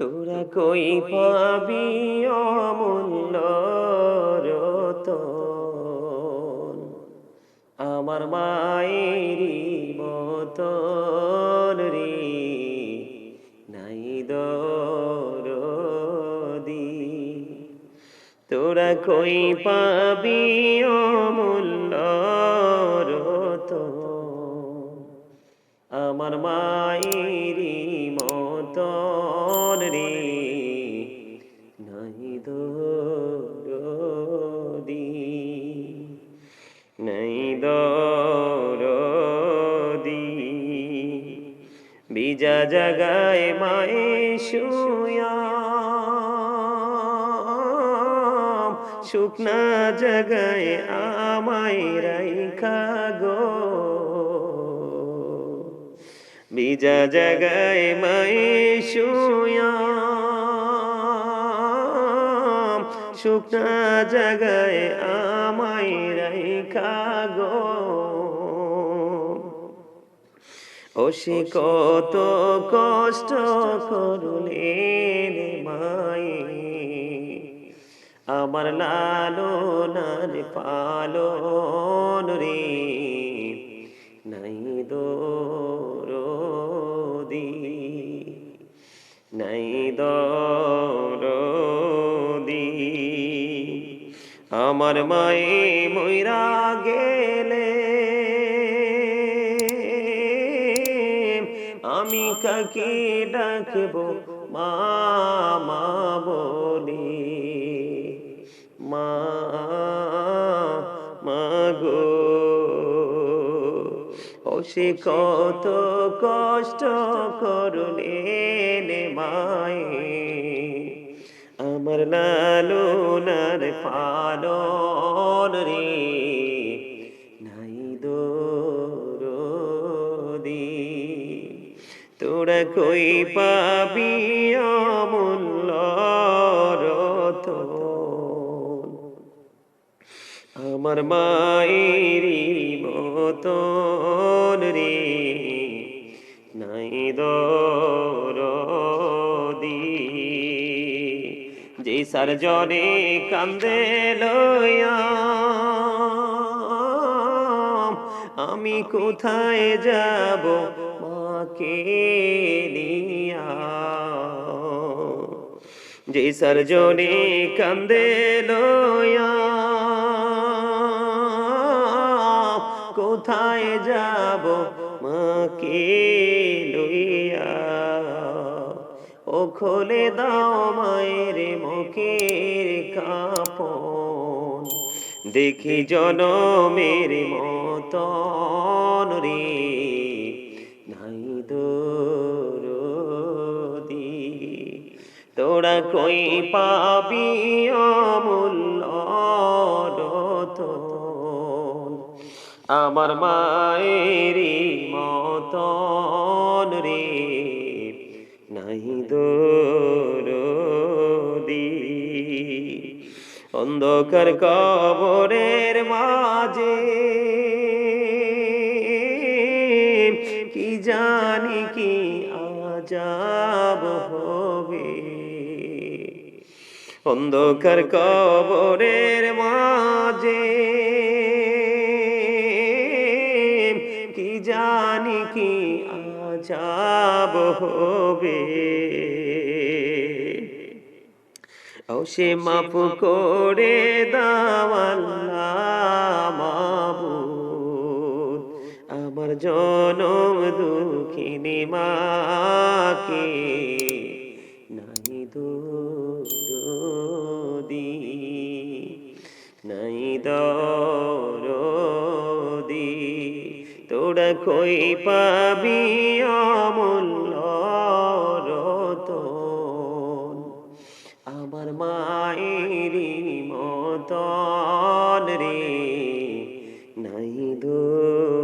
তোরা কই পাবি অমূল্য রতন? আমার মায়েরই মতন রে, নাই দরদি। তোরা কই পাবি অমূল্য রতন? আমার মায়েরই মতন রে। নাই দরদি নাই দরদি বিজা জাগায় মায়ে শুয়া। শুকনা জাগায় আমায় রাইখা গো। বিজা জাগায় মায়ে শুয়া শুকনা জাগায় আমায় রাইখা গো। ও কত কষ্ট করলেন মায়ে। আমার লালনার পালন রে, নাই দরদি নাই দরদি। আমার মায়ে ময়রা গেলে আমি কাকে ডাকবো? মা সে কত কষ্ট করলেন মায়ে। আমার লালনার পালন রে, নাই দরদি তোরা কই পাবি অমূল্য রতন? আমার মায়েরই মতন রে। নাই দি যে সার জনে কান্দে লয়া। আমি কোথায় যাব মাকে নিয়া? যে সরজনে কান্দে লয়া। যাব মাকে ও খোলে দাও মায়ের মুখের কাপন। দেখি জনমের মতন রে। নাই দরদি। তোরা কই পাবি অমূল্য আমার মায়েরই মতন রে। নাই দি অন্ধকার কবরের মাঝে কি জানি কি আজাব হবে। অন্ধকার কবরের মাঝে জানি কি আজাব হবে। ও সে মাফ করে দাওয়াল্লা মাবুদ আমার জনম দুঃখিনী মাকে নাই দরদি নাই দরদি কই পাবি অমূল্য রতন? আমার মায়েরই মতন রে নাই দো